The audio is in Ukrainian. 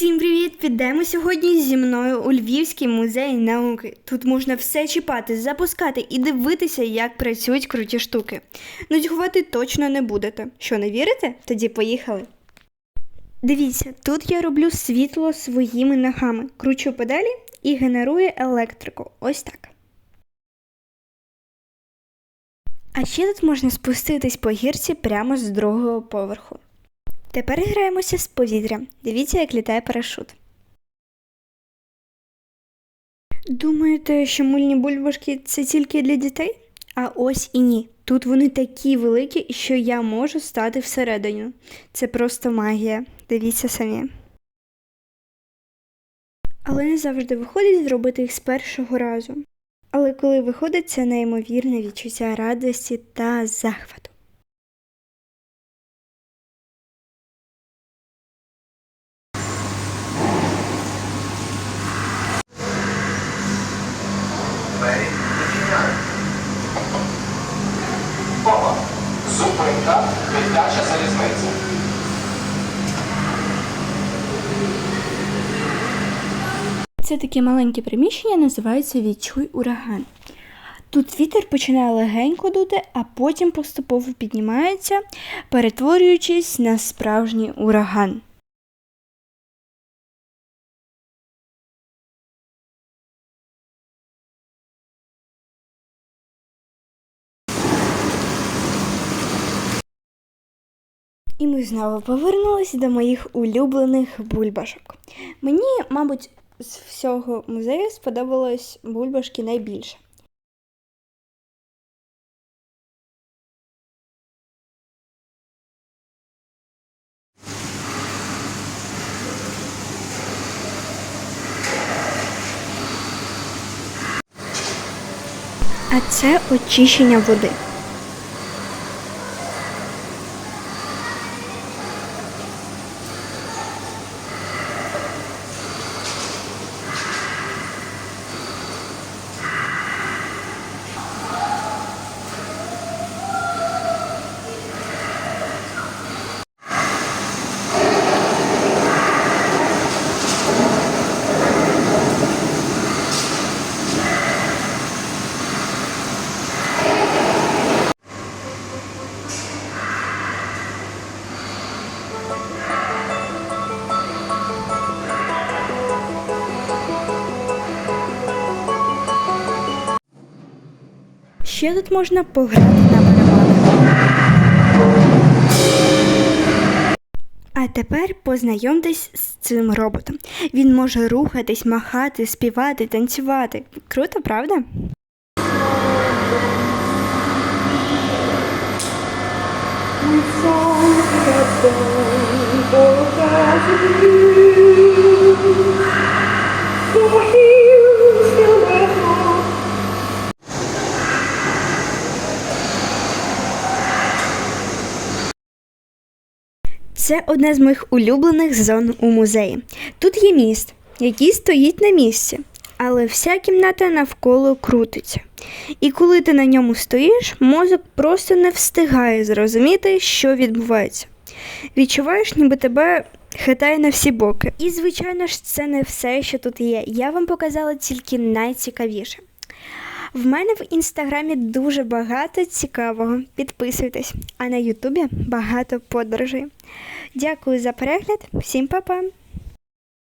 Всім привіт! Підемо сьогодні зі мною у Львівський музей науки. Тут можна все чіпати, запускати і дивитися, як працюють круті штуки. Нудьгувати точно не будете. Що не вірите? Тоді поїхали. Дивіться, тут я роблю світло своїми ногами, кручу педалі і генерує електрику. Ось так. А ще тут можна спуститись по гірці прямо з другого поверху. Тепер граємося з повітрям. Дивіться, як літає парашут. Думаєте, що мульні бульбашки це тільки для дітей? А ось і ні. Тут вони такі великі, що я можу стати всередині. Це просто магія. Дивіться самі. Але не завжди виходить зробити їх з першого разу. Але коли виходить, це неймовірне відчуття радості та захвату. Дитяча. Це таке маленьке приміщення, називається Відчуй ураган. Тут вітер починає легенько дути, а потім поступово піднімається, перетворюючись на справжній ураган. І ми знову повернулися до моїх улюблених бульбашок. Мені, мабуть, з всього музею сподобалось бульбашки найбільше. А це очищення води. Ще тут можна пограти на барабанах. А тепер познайомтесь з цим роботом. Він може рухатись, махати, співати, танцювати. Круто, правда? Це одна з моїх улюблених зон у музеї. Тут є міст, який стоїть на місці, але вся кімната навколо крутиться. І коли ти на ньому стоїш, мозок просто не встигає зрозуміти, що відбувається. Відчуваєш, ніби тебе хитає на всі боки. І, звичайно ж, це не все, що тут є. Я вам показала тільки найцікавіше. В мене в інстаграмі дуже багато цікавого. Підписуйтесь, а на Ютубі багато подорожей. Дякую за перегляд, всім па-па!